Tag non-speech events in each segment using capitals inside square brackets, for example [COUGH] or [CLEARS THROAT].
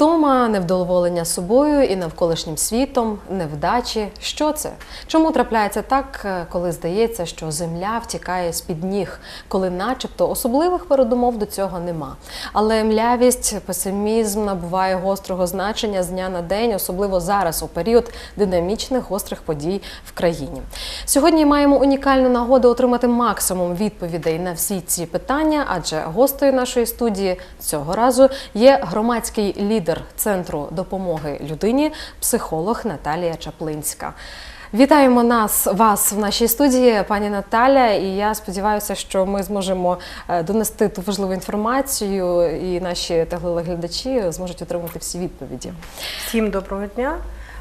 Втома, невдоволення собою і навколишнім світом, невдачі. Що це? Чому трапляється так, е, коли здається, що земля втікає з під ніг, коли, начебто, особливих передумов до цього нема. Але млявість, песимізм набуває гострого значення з дня на день, особливо зараз, у період динамічних гострих подій в країні. Сьогодні маємо унікальну нагоду отримати максимум відповідей на всі ці питання, адже гостею нашої студії цього разу є громадський лідер центру допомоги людині, психолог Наталія Чаплинська. Вітаємо нас вас в нашій студії, пані Наталя. І я сподіваюся, що ми зможемо е, донести ту важливу інформацію, і наші телеглядачі зможуть отримати всі відповіді. Всім доброго дня.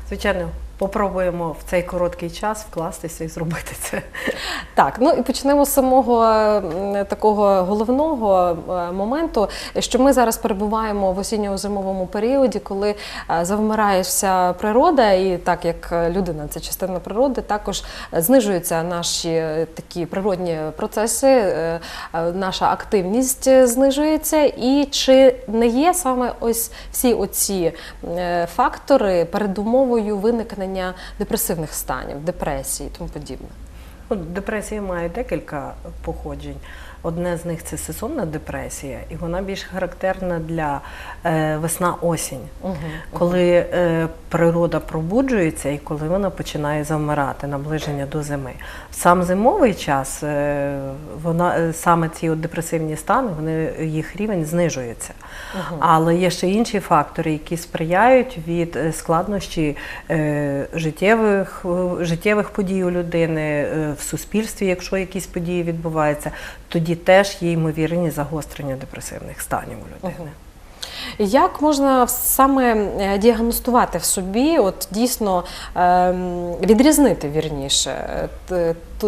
Звичайно, попробуємо в цей короткий час вкластися і зробити це. Так, ну і почнемо з самого такого головного е, моменту, що ми зараз перебуваємо в осінньо-зимовому періоді, коли е, завмирає вся природа, і так як е, людина це частина природи, також е, знижуються наші е, такі природні процеси, е, е, наша активність е, знижується. І чи не є саме ось всі оці е, фактори передумовою виникнення депресивних станів, депресії і тому подібне? Ну, депресія має декілька походжень. Одне з них це сезонна депресія, і вона більш характерна для е, весна-осінь, Угу. коли е, природа пробуджується і коли вона починає завмирати, наближення до зими. В сам зимовий час е, вона е, саме ці от депресивні стани, вони їх рівень знижується. Але є ще інші фактори, які сприяють від е, складнощі е, життєвих, е, життєвих подій у людини е, в суспільстві, якщо якісь події відбуваються, тоді теж є ймовірні загострення депресивних станів у людини. Як можна саме е, діагностувати в собі, от дійсно ем, відрізнити вірніше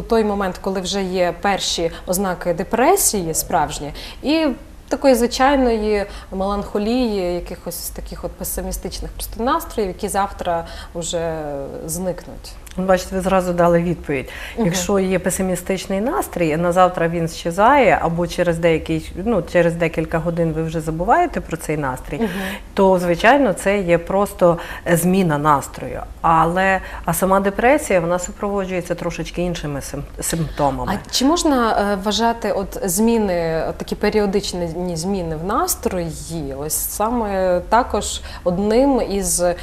той момент, коли вже є перші ознаки депресії справжні, і такої звичайної меланхолії, якихось таких от песимістичних просто настроїв, які завтра вже зникнуть. Бачите, ви зразу дали відповідь. Якщо є песимістичний настрій, на завтра він щезає, або через деякий, ну через декілька годин ви вже забуваєте про цей настрій, то звичайно це є просто зміна настрою. Але а сама депресія вона супроводжується трошечки іншими сим- симптомами. А чи можна е, вважати от зміни, от такі періодичні зміни в настрої, ось саме також одним із м,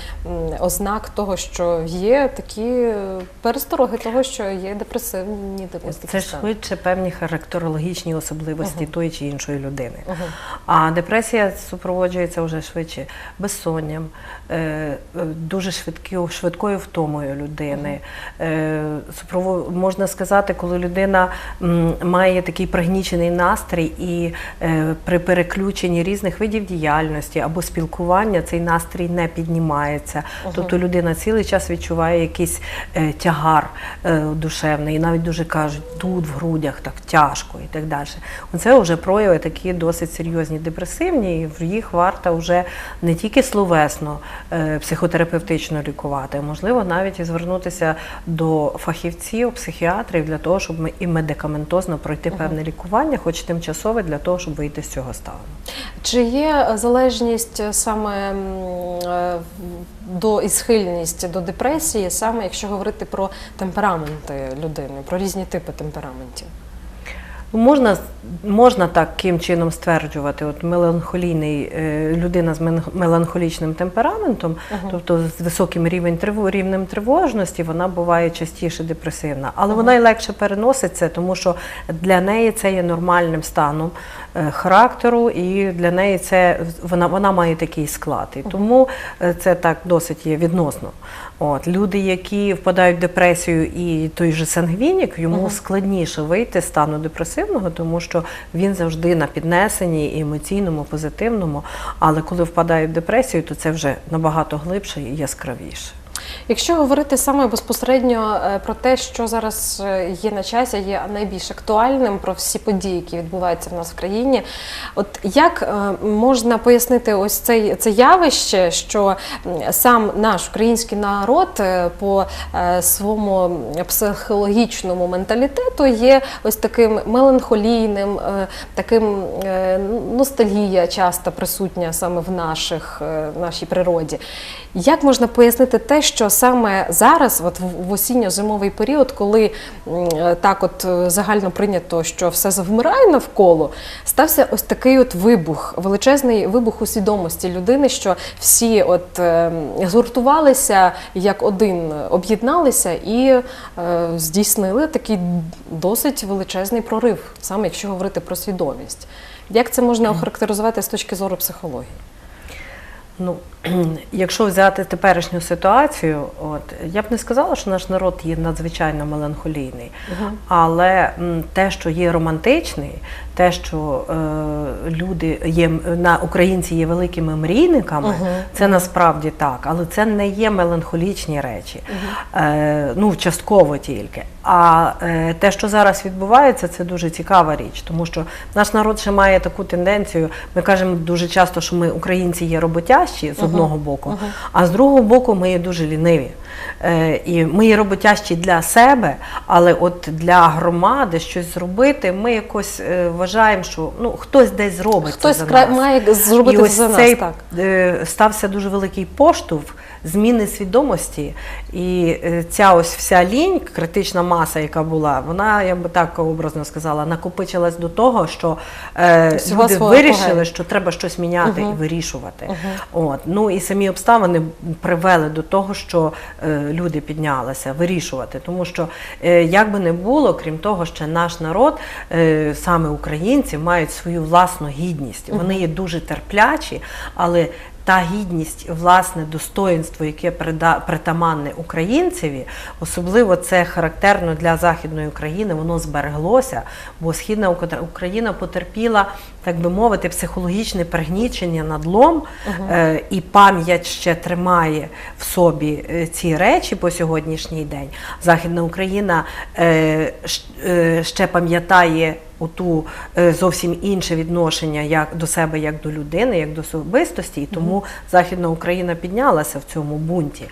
ознак того, що є такі перестороги того, що є депресивні депресивні Це стани. швидше певні характерологічні особливості тої чи іншої людини. Мгм. А депресія супроводжується вже швидше безсонням, дуже швидкою, швидкою втомою людини. Е, супрово- Можна сказати, коли людина має такий пригнічений настрій, і е, при переключенні різних видів діяльності або спілкування цей настрій не піднімається. Тобто людина цілий час відчуває якийсь е, тягар е, душевний, і навіть дуже кажуть, тут в грудях так тяжко і так далі. Оце вже прояви такі досить серйозні депресивні, і в їх варто вже не тільки словесно е, психотерапевтично лікувати, можливо навіть і звернутися до фахівців, психіатрів для того, щоб ми і медикаментозно пройти певне лікування, хоч тимчасове, для того, щоб вийти з цього стану. Чи є залежність саме е, до і схильність до депресії, саме якщо говорити про темпераменти людини, про різні типи темпераментів? Можна, можна таким чином стверджувати, от меланхолійний е, людина з меланхолічним темпераментом, тобто з високим рівень рівнем тривожності, вона буває частіше депресивна. Але вона й легше переноситься, тому що для неї це є нормальним станом е, характеру, і для неї це вона, вона має такий склад. І тому е, це так досить є відносно. От люди, які впадають в депресію, і той же сангвінік, йому складніше вийти з стану депресивного, тому що він завжди на піднесенні і емоційному, позитивному. Але коли впадає в депресію, то це вже набагато глибше і яскравіше. Якщо говорити саме безпосередньо е, про те, що зараз е, є на часі, є найбільш актуальним про всі події, які відбуваються в нас в країні, от як е, можна пояснити ось цей це явище, що сам наш український народ по своєму психологічному менталітету є ось таким меланхолійним, таким ностальгія часто присутня саме в наших нашій природі. Як можна пояснити те, що саме зараз, от в осінньо-зимовий період, коли е, так от е, загально прийнято, що все завмирає навколо, стався ось такий от вибух, величезний вибух у свідомості людини, що всі от е, згуртувалися як один, об'єдналися і здійснили такий досить величезний прорив, саме якщо говорити про свідомість. Як це можна охарактеризувати з точки зору психології? Ну, [CLEARS THROAT] якщо взяти теперішню ситуацію, от я б не сказала, що наш народ є надзвичайно меланхолійний, але м, те, що є романтичний, те, що е, люди є на українці є великими мрійниками, це насправді так, але це не є меланхолічні речі. Е, ну, частково тільки. А е, те, що зараз відбувається, це дуже цікава річ, тому що наш народ ще має таку тенденцію. Ми кажемо дуже часто, що ми українці є роботящі з одного боку, а з другого боку ми є дуже ліниві. Е, і ми є роботящі для себе, але от для громади щось зробити, ми якось е, вважаємо, що ну хтось десь зробить. це Хтось за кра- нас. має зробити І ось за нас, цей так. е, стався дуже великий поштовх зміни свідомості. І е, ця ось вся лінь, критична маса, яка була, вона, я би так образно сказала, накопичилась до того, що е, люди вирішили, апогею. що треба щось міняти і вирішувати. От. Ну і самі обставини привели до того, що е, люди піднялися вирішувати. Тому що, е, як би не було, крім того, що наш народ, е, саме українці, мають свою власну гідність. Вони є дуже терплячі, але та гідність, власне, достоїнство, яке притаманне українцеві, особливо це характерно для Західної України, воно збереглося, бо Східна Україна потерпіла, так би мовити, психологічне пригнічення, надлом, е, і пам'ять ще тримає в собі е, ці речі по сьогоднішній день. Західна Україна е, ще пам'ятає оту е, зовсім інше відношення як до себе, як до людини, як до особистості, і тому Західна Україна піднялася в цьому бунті.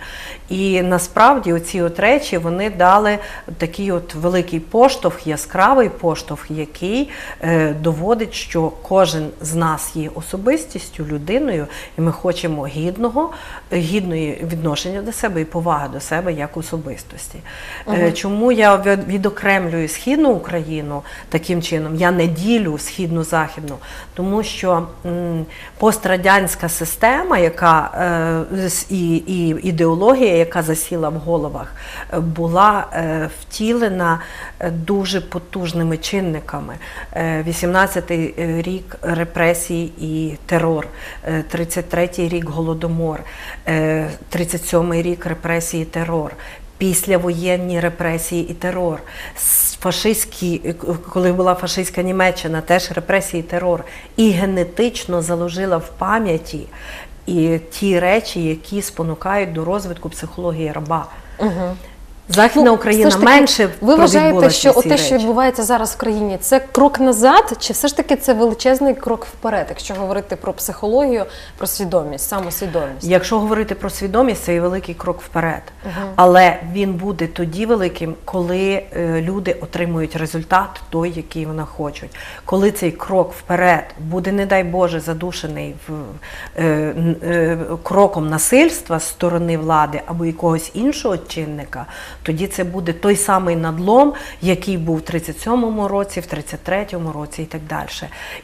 І насправді оці от речі вони дали такий от великий поштовх, яскравий поштовх, який е, доводить, що кожен з нас є особистістю, людиною, і ми хочемо гідного, гідної відношення до себе і поваги до себе як особистості. Е, Чому я від- відокремлюю східну Україну таким чином? Я не ділю східну західну, тому що пострадянська система, яка е, і, і ідеологія, яка засіла в головах, е, була е, втілена дуже потужними чинниками. Е, 18-й рік репресій і терор, е, 33-й рік голодомор, е, 37-й рік репресії і терор. Післявоєнні репресії і терор, фашистські, е, коли була фашистська Німеччина, теж репресії і терор, і генетично заложила в пам'яті і ті речі, які спонукають до розвитку психології раба. Західна Ну, Україна все ж таки, менше ви вважаєте, що те, що відбувається зараз в країні, це крок назад, чи все ж таки це величезний крок вперед, якщо говорити про психологію, про свідомість, самосвідомість? Якщо говорити про свідомість, це і великий крок вперед. Але він буде тоді великим, коли е, люди отримують результат той, який вони хочуть. Коли цей крок вперед буде, не дай Боже, задушений в, е, е, кроком насильства з сторони влади або якогось іншого чинника, тоді це буде той самий надлом, який був в 37-му році, в 33-му році і так далі.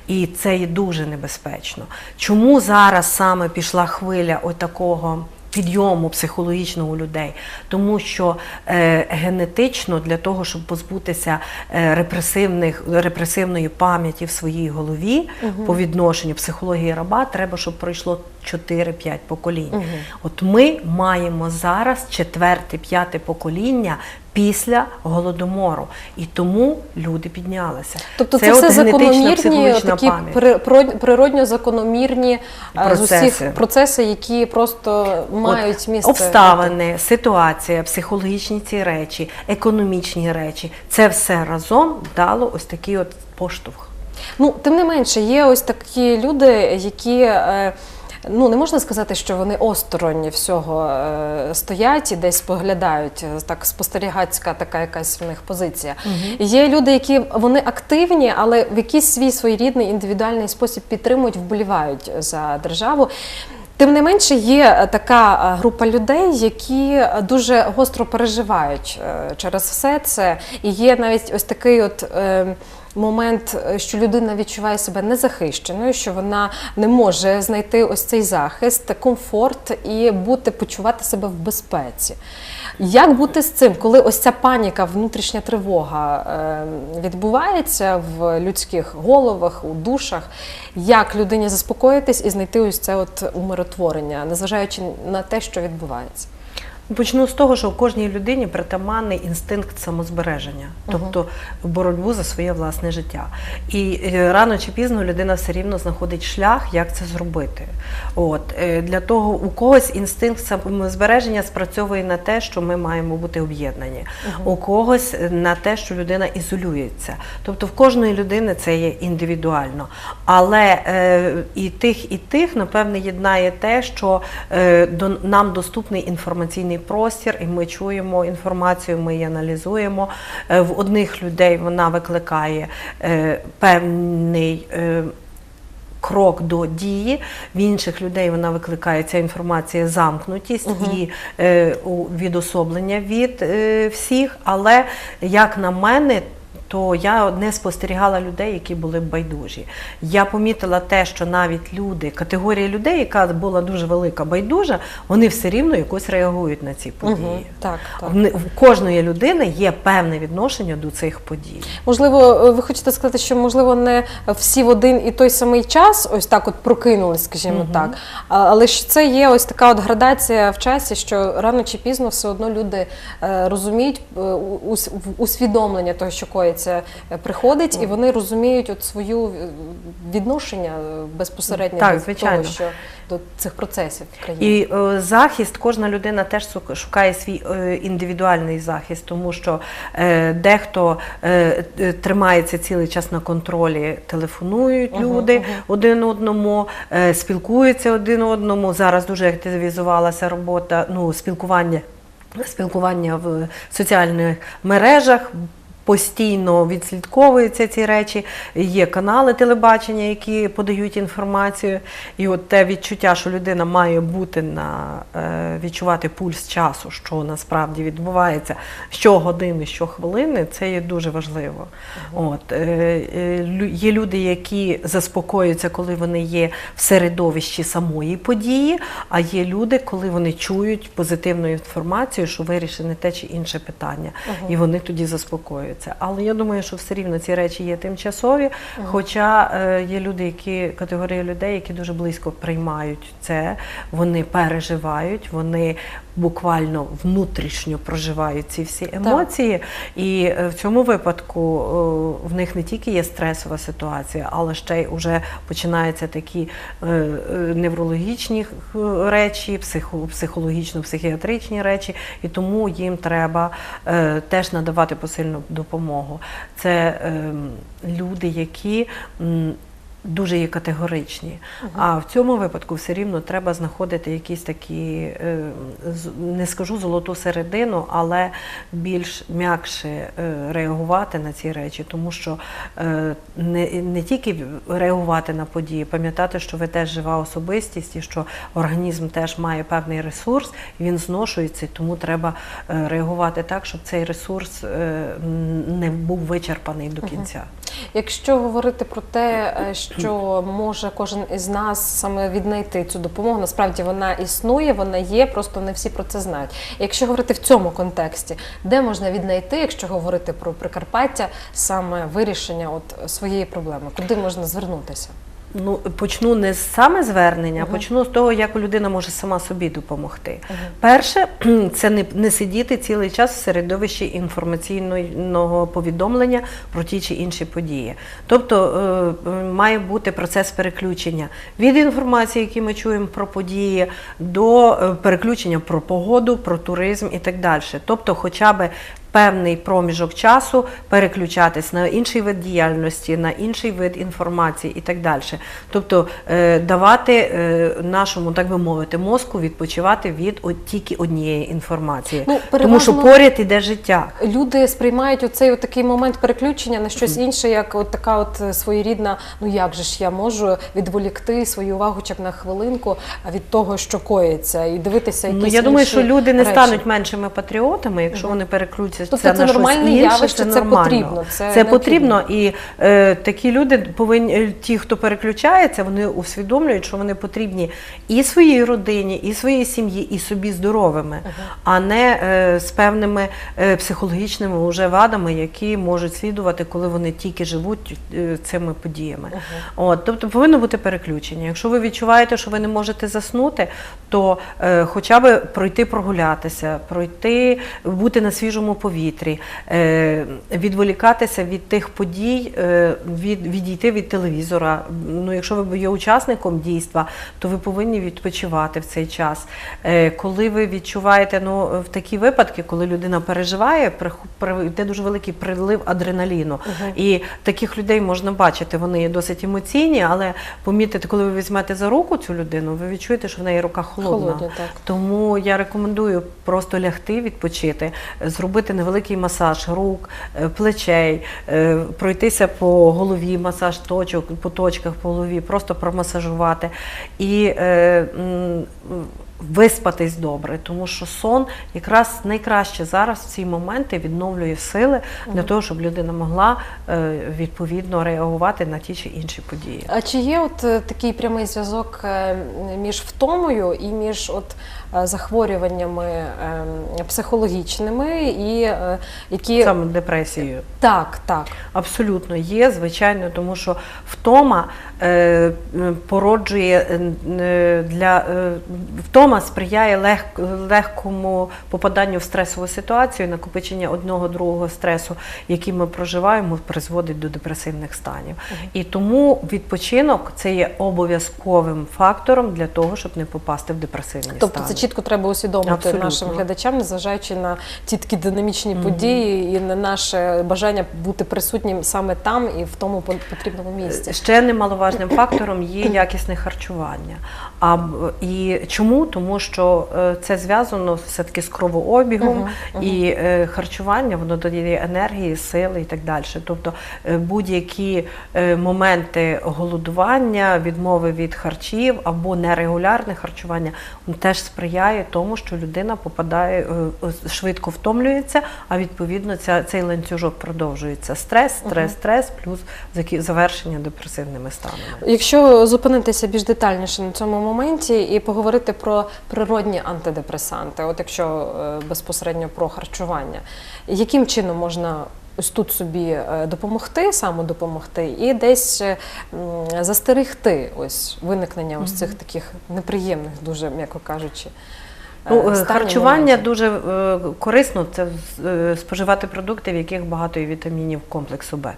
І це є дуже небезпечно. Чому зараз саме пішла хвиля отакого? Підйому психологічного у людей, тому що е, генетично для того, щоб позбутися е, репресивних репресивної пам'яті в своїй голові по відношенню психології раба, треба, щоб пройшло 4-5 поколінь. От ми маємо зараз четверте, п'яте покоління після голодомору. І тому люди піднялися. Тобто це, от все закономірні, такі пам'ять. природньо закономірні е, з усіх процеси, які просто мають От місце. Обставини, ситуація, психологічні ці речі, економічні речі це все разом дало ось такий от поштовх. Ну, тим не менше, є ось такі люди, які. Ну, не можна сказати, що вони осторонні всього е, стоять і десь поглядають, так спостерігацька така якась в них позиція. Є люди, які вони активні, але в якийсь свій своєрідний індивідуальний спосіб підтримують, вболівають за державу. Тим не менше, є така е, група людей, які дуже гостро переживають е, через все це. І є навіть ось такий от. Момент, е, що людина відчуває себе незахищеною, що вона не може знайти ось цей захист, комфорт і бути почувати себе в безпеці. Як бути з цим, коли ось ця паніка, внутрішня тривога е, відбувається в людських головах, у душах? Як людині заспокоїтись і знайти ось це от умиротворення, незважаючи на те, що відбувається? Почну з того, що у кожній людині притаманний інстинкт самозбереження, тобто боротьбу за своє власне життя. І е, рано чи пізно людина все рівно знаходить шлях, як це зробити. От е, для того у когось інстинкт самозбереження спрацьовує на те, що ми маємо бути об'єднані, у когось на те, що людина ізолюється. Тобто в кожної людини це є індивідуально. Але е, і тих, і тих, напевне, єднає те, що е, до, нам доступний інформаційний простір, і ми чуємо інформацію, ми її аналізуємо. Е, в одних людей вона викликає е, певний. Е, Крок до дії, в інших людей вона викликає ця інформація замкнутість і е, відособлення від е, всіх. Але як на мене, то я не спостерігала людей, які були б байдужі. Я помітила те, що навіть люди, категорія людей, яка була дуже велика байдужа, вони все рівно якось реагують на ці події. Мгм, так, так. В, кожної людини є певне відношення до цих подій. Можливо, ви хочете сказати, що можливо не всі в один і той самий час ось так от прокинулись, скажімо так. Але ж це є ось така от градація в часі, що рано чи пізно все одно люди е, розуміють е, усвідомлення того, що коїться, е, приходить, і вони розуміють от свою е, відношення е, безпосередньо Так, до того, що до цих процесів в країні. І е, захист, кожна людина теж шукає свій е, індивідуальний захист, тому що е, дехто е, е, тримається цілий час на контролі, телефонують люди один одному, е, спілкуються один одному. Зараз дуже активізувалася робота, ну, спілкування, спілкування в соціальних мережах. Постійно відслідковуються ці речі, є канали телебачення, які подають інформацію. І от те відчуття, що людина має бути на е, відчувати пульс часу, що насправді відбувається щогодини, щохвилини, це є дуже важливо. От е, е, є люди, які заспокоюються, коли вони є в середовищі самої події, а є люди, коли вони чують позитивну інформацію, що вирішене те чи інше питання, і вони тоді заспокоюються. Але я думаю, що все рівно ці речі є тимчасові. Хоча е, є люди, які категорія людей, які дуже близько приймають це, вони переживають, вони буквально внутрішньо проживають ці всі емоції. І е, в цьому випадку е, в них не тільки є стресова ситуація, але ще й уже починаються такі е, неврологічні речі, психологічно-психіатричні речі, і тому їм треба теж надавати посильну допомогу. Це ем, люди, які. Дуже є категоричні. А в цьому випадку все рівно треба знаходити якісь такі, е, не скажу золоту середину, але більш м'якше е, реагувати на ці речі, тому що е, не, не тільки реагувати на події, пам'ятати, що ви теж жива особистість і що організм теж має певний ресурс, він зношується, тому треба реагувати так, щоб цей ресурс не був вичерпаний до кінця. Якщо говорити про те, е, що може кожен із нас саме віднайти цю допомогу, насправді вона існує, вона є, просто не всі про це знають. Якщо говорити в цьому контексті, де можна віднайти, якщо говорити про Прикарпаття, саме вирішення от своєї проблеми, куди можна звернутися? Ну, почну не з саме звернення, а почну з того, як людина може сама собі допомогти. Перше, [CLEARS THROAT] це не, не сидіти цілий час в середовищі інформаційного повідомлення про ті чи інші події. Тобто е, має бути процес переключення від інформації, які ми чуємо про події, до е, переключення про погоду, про туризм і так далі. Тобто, хоча б певний проміжок часу переключатись на інший вид діяльності, на інший вид інформації і так далі. Тобто е, давати е, нашому, так би мовити, мозку відпочивати від от тільки однієї інформації. Ну, Тому що поряд іде життя. Люди сприймають оцей от такий момент переключення на щось інше, як от така от е, своєрідна, ну як же ж я можу відволікти свою увагу хоча на хвилинку від того, що коїться, і дивитися якісь Ну, я думаю, що люди не речі. стануть меншими патріотами, якщо вони переключаться Тобто це щось нормальне явище, це нормально. потрібно, це Це, потрібно, і е, такі люди повинні, е, ті, хто переключається, вони усвідомлюють, що вони потрібні і своїй родині, і своїй сім'ї, і собі здоровими, а не е, з певними е, психологічними уже вадами, які можуть слідувати, коли вони тільки живуть е, цими подіями. От, тобто повинно бути переключення. Якщо ви відчуваєте, що ви не можете заснути, то е, хоча б пройти прогулятися, пройти, бути на свіжому повітрі, е, відволікатися від тих подій, е, від, відійти від телевізора. Ну, якщо ви є учасником дійства, то ви повинні відпочивати в цей час. Е, коли ви відчуваєте, ну в такі випадки, коли людина переживає, йде дуже великий прилив адреналіну. І таких людей можна бачити, вони є досить емоційні, але помітите, коли ви візьмете за руку цю людину, ви відчуєте, що в неї рука холодна. Холодна, так. Тому я рекомендую просто лягти, відпочити, зробити невеликий масаж рук, е, плечей, е, пройтися по голові, масаж точок, по точках по голові, просто промасажувати і е, виспатись добре, тому що сон якраз найкраще зараз в ці моменти відновлює сили для того, щоб людина могла відповідно реагувати на ті чи інші події. А чи є от такий прямий зв'язок між втомою і між от захворюваннями е, психологічними і е, які Саме депресією. так, так. Абсолютно є, звичайно, тому що втома е, породжує е, е, для е, втома сприяє лег, легкому попаданню в стресову ситуацію, накопичення одного другого стресу, який ми проживаємо, призводить до депресивних станів. І тому відпочинок це є обов'язковим фактором для того, щоб не попасти в депресивні Тобто стани. Чітко треба усвідомити Абсолютно. нашим глядачам, незважаючи на ті такі динамічні події і на наше бажання бути присутнім саме там і в тому потрібному місці. Ще немаловажним фактором є якісне харчування. А і чому? Тому що е, це зв'язано все-таки з кровообігом і е, харчування, воно додає енергії, сили і так далі. Тобто е, будь-які моменти голодування, відмови від харчів або нерегулярне харчування теж сприяє тому, що людина попадає швидко втомлюється, а відповідно ця, цей ланцюжок продовжується. Стрес, стрес, стрес, плюс завершення депресивними станами. Якщо зупинитися більш детальніше на цьому моменті і поговорити про природні антидепресанти, от якщо е, безпосередньо про харчування, яким чином можна ось тут собі е, допомогти, самодопомогти, і десь е, застерегти ось виникнення ось цих таких неприємних, дуже м'яко кажучи. Е, Ну, е, харчування моментів? дуже е, корисно це е, споживати продукти, в яких багато є вітамінів комплексу Б.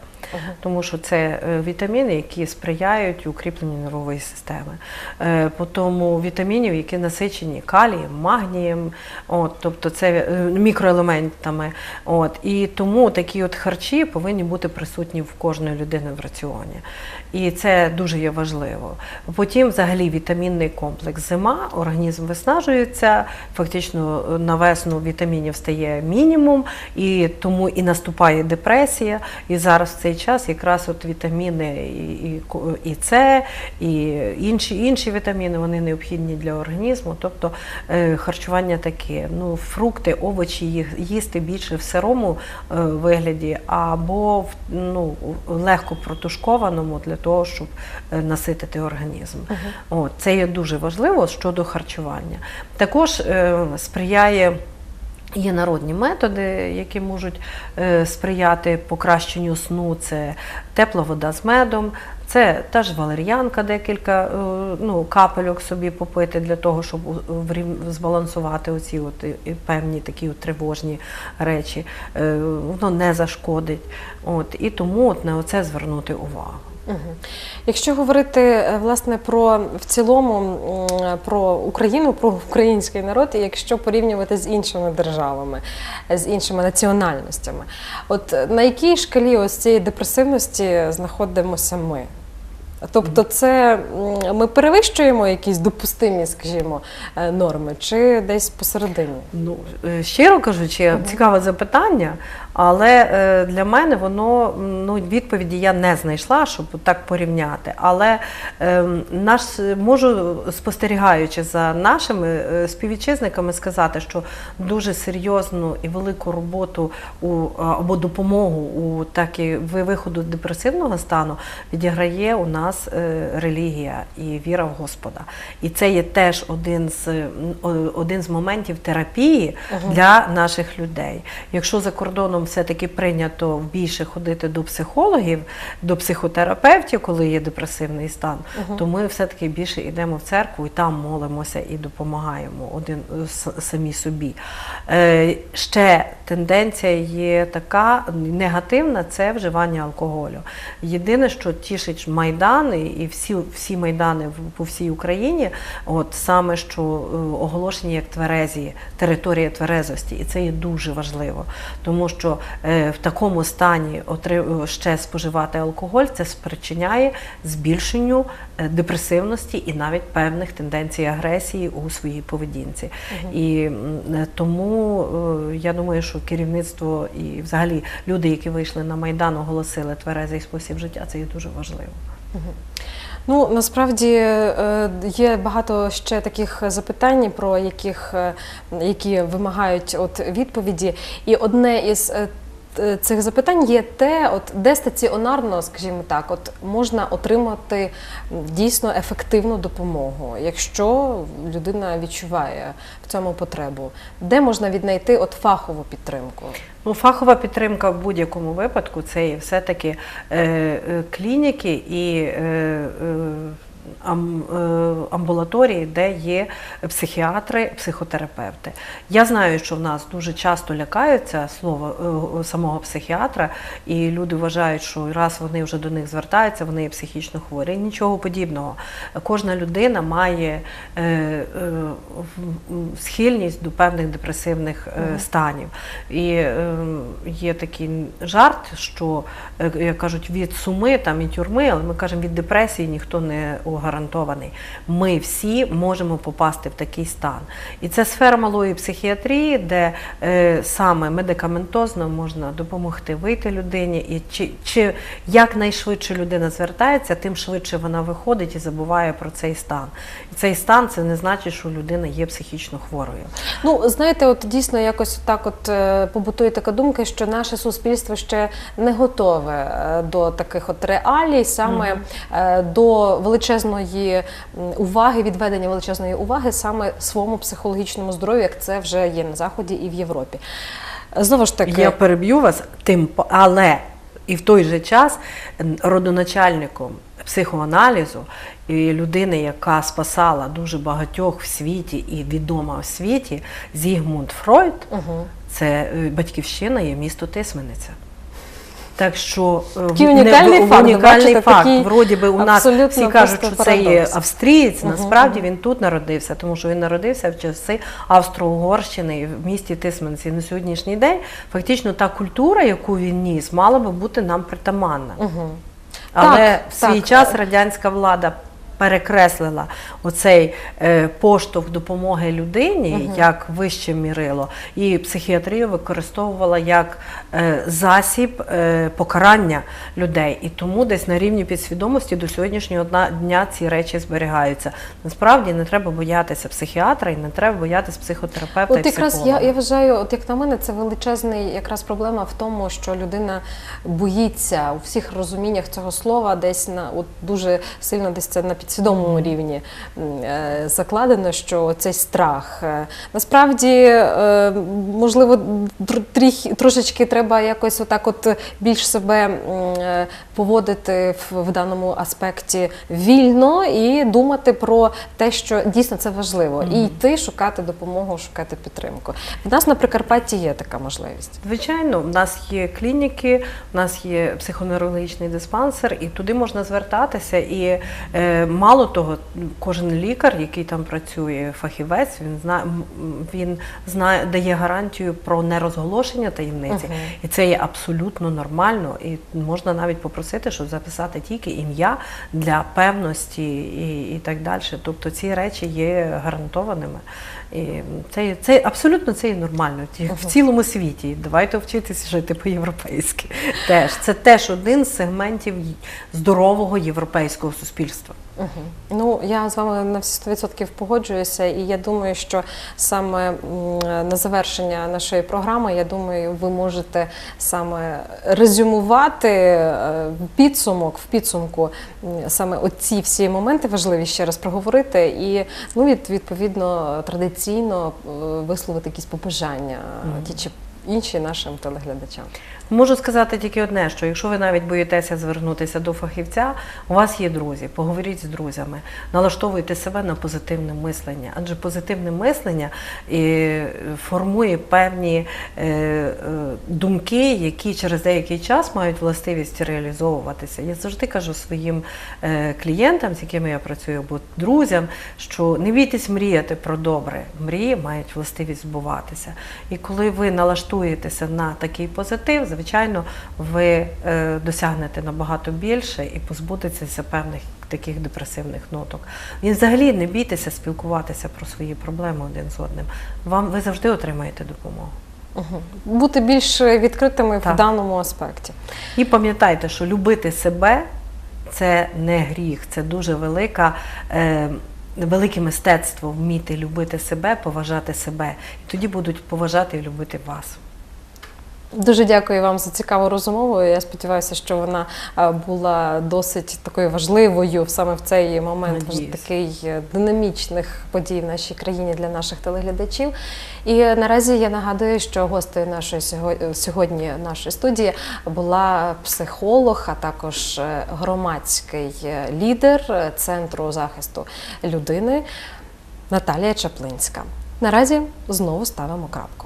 Тому що це е, вітаміни, які сприяють укріпленню нервової системи. Е, По тому вітамінів, які насичені калієм, магнієм, от, тобто це е, мікроелементами. От, і тому такі от харчі повинні бути присутні в кожної людини в раціоні. І це дуже є важливо. Потім, взагалі, вітамінний комплекс зима, організм виснажується, фактично е, на весну вітамінів стає мінімум, і тому і наступає депресія. І зараз в цей час якраз от вітаміни і, і, С, і інші, інші вітаміни вони необхідні для організму. Тобто е, харчування таке. Ну, фрукти, овочі їх їсти більше в сирому е, вигляді або в ну, легко протушкованому для того, щоб наситити організм. От, це є дуже важливо щодо харчування. Також сприяє. Є народні методи, які можуть е, сприяти покращенню сну. Це тепла вода з медом, Це теж валер'янка, декілька е, ну, капельок собі попити для того, щоб збалансувати оці от певні такі от тривожні речі. Е, Воно не зашкодить. От, і тому от на це звернути увагу. Якщо говорити е, власне про в цілому про Україну, про український народ, і якщо порівнювати з іншими державами, з іншими національностями, от е, на якій шкалі ось цієї депресивності знаходимося ми? Тобто, це ми перевищуємо якісь допустимі, скажімо, е, норми, чи десь посередині? Ну, щиро кажучи, цікаве запитання, але е, для мене воно ну, відповіді я не знайшла, щоб так порівняти. Але е, наш можу, спостерігаючи за нашими е, співвітчизниками, сказати, що дуже серйозну і велику роботу у або допомогу у такі ви- виходу депресивного стану відіграє у нас е, релігія і віра в Господа. І це є теж один з один з моментів терапії для наших людей. Якщо за кордоном все-таки прийнято більше ходити до психологів, до психотерапевтів, коли є депресивний стан, то ми все-таки більше йдемо в церкву і там молимося і допомагаємо один самі собі. Е, ще тенденція є така негативна це вживання алкоголю. Єдине, що тішить Майдан і- всі, всі майдани по всій Україні, от саме що е, оголошені як тверезі, територія тверезості, і це є дуже важливо, тому що е, в такому стані отри- ще споживати алкоголь це спричиняє збільшенню е, депресивності і навіть певних тенденцій агресії у своїй поведінці. І е, тому е, я думаю, що керівництво і взагалі люди, які вийшли на майдан, оголосили тверезий спосіб життя, це є дуже важливо. Ну насправді е, є багато ще таких запитань, про яких е, які вимагають от відповіді. І одне із е, цих запитань є те, от де стаціонарно, скажімо так, от можна отримати дійсно ефективну допомогу, якщо людина відчуває в цьому потребу, де можна віднайти от фахову підтримку? Ну, фахова підтримка в будь-якому випадку це є все-таки е, е, клініки і е, е, е, амбулаторії, де є психіатри, психотерапевти. Я знаю, що в нас дуже часто лякаються слова е, самого психіатра, і люди вважають, що раз вони вже до них звертаються, вони є психічно хворі. Нічого подібного. Кожна людина має е, е, схильність до певних депресивних е, станів. І е, є такий жарт, що е, як кажуть, від суми там і тюрми, але ми кажемо, від депресії ніхто не гарантований. Ми всі можемо попасти в такий стан. І це сфера малої психіатрії, де е, саме медикаментозно можна допомогти вийти людині, і чи, чи якнайшвидше людина звертається, тим швидше вона виходить і забуває про цей стан. І цей стан це не значить, що людина є психічно хворою. Ну, знаєте, от дійсно якось так от е, побутує така думка, що наше суспільство ще не готове е, до таких от реалій, саме е, до величезної уваги, відведення величезної уваги саме своєму психологічному здоров'ю, як це вже є на Заході і в Європі. Знову ж таки, Я переб'ю вас, тим, але і в той же час родоначальником психоаналізу і людини, яка спасала дуже багатьох в світі і відома в світі, Зігмунд Фройд, Угу. це е, батьківщина є місто Тисмениця. Так що е, Такий унікальний не, факт, унікальний бачите, факт. такий Вроді би у нас всі кажуть, що це є австрієць. Угу. Насправді він тут народився, тому що він народився в часи Австро-Угорщини в місті Тисменці. На сьогоднішній день фактично та культура, яку він ніс, мала би бути нам притаманна. Угу. Але Так, в свій так. час радянська влада перекреслила оцей е, поштовх допомоги людині як вище мірило, і психіатрію використовувала як е, засіб е, покарання людей. І тому десь на рівні підсвідомості до сьогоднішнього дня ці речі зберігаються. Насправді не треба боятися психіатра і не треба боятися психотерапевта. От і якраз я, я вважаю, от як на мене, це величезний якраз проблема в тому, що людина боїться у всіх розуміннях цього слова, десь на от дуже сильно десь це на підсвідомому рівні е, закладено, що цей страх е, насправді е, можливо трошечки треба якось отак, от більш себе поводити в, даному аспекті вільно і думати про те, що дійсно це важливо, і йти шукати допомогу, шукати підтримку. В нас на Прикарпатті є така можливість. Звичайно, в нас є клініки, в нас є психоневрологічний диспансер, і туди можна звертатися. І е, мало того, кожен лікар, який там працює, фахівець, він знає, він знає, дає гарантію про нерозголошення таємниці, Мгм. і це є абсолютно нормально. І можна навіть попросити, щоб записати тільки ім'я для певності і, і так далі. Тобто ці речі є гарантованими. І це, це абсолютно це є нормально. Ті- В цілому світі. Давайте вчитися жити по-європейськи. Теж це теж один з сегментів здорового європейського суспільства. Угу. Ну я з вами на всі 100% погоджуюся, і я думаю, що саме на завершення нашої програми, я думаю, ви можете саме резюмувати е, підсумок, в підсумку саме оці всі моменти важливі ще раз проговорити, і ну від відповідно традиційно е, висловити якісь побажання ті чи інші нашим телеглядачам. Можу сказати тільки одне: що якщо ви навіть боїтеся звернутися до фахівця, у вас є друзі, поговоріть з друзями, налаштовуйте себе на позитивне мислення, адже позитивне мислення е, формує певні е, е, думки, які через деякий час мають властивість реалізовуватися. Я завжди кажу своїм клієнтам, з якими я працюю, або друзям, що не бійтесь мріяти про добре. Мрії мають властивість збуватися. І коли ви налаштуєтеся на такий позитив, звичайно, ви е, досягнете набагато більше і позбудетеся певних таких депресивних ноток. І взагалі не бійтеся спілкуватися про свої проблеми один з одним. Вам ви завжди отримаєте допомогу. Угу. Бути більш відкритими в даному аспекті. І пам'ятайте, що любити себе це не гріх, це дуже велика. Е, Велике мистецтво вміти любити себе, поважати себе, і тоді будуть поважати і любити вас. Дуже дякую вам за цікаву розмову. Я сподіваюся, що вона е, була досить такою важливою саме в цей момент Надіюсь. такий е, динамічних подій в нашій країні для наших телеглядачів. І наразі я нагадую, що гостею нашої е, сьогодні нашої студії була психолог, а також громадський лідер центру захисту людини Наталія Чаплинська. Наразі знову ставимо крапку.